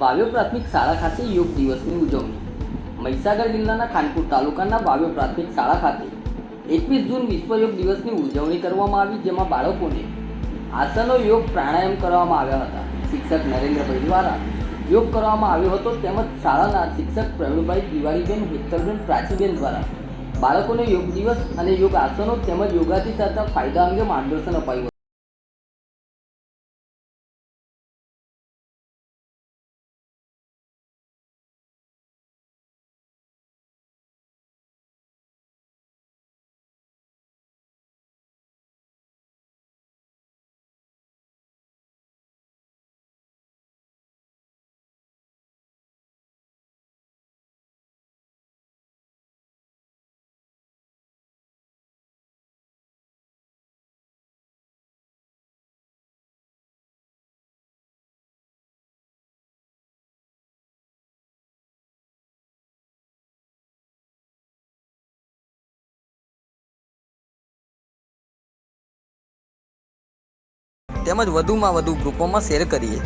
વાવ્યો પ્રાથમિક શાળા ખાતે યોગ દિવસની ઉજવણી. મહીસાગર જિલ્લાના ખાનપુર તાલુકાના વાવ્યો પ્રાથમિક શાળા ખાતે એકવીસ જૂન વિશ્વ યોગ દિવસની ઉજવણી કરવામાં આવી, જેમાં બાળકોને આસનો યોગ પ્રાણાયામ કરવામાં આવ્યા હતા. શિક્ષક નરેન્દ્રભાઈ દ્વારા યોગ કરવામાં આવ્યો હતો, તેમજ શાળાના શિક્ષક પ્રવીણભાઈ દિવાળીબેન હેતલબેન, પ્રાચીબેન દ્વારા બાળકોને યોગ દિવસ અને યોગ આસનો તેમજ યોગાથી થતા ફાયદા અંગે માર્ગદર્શન અપાયું તેમજ વધુમાં વધુ ગ્રુપોમાં શેર કરીએ.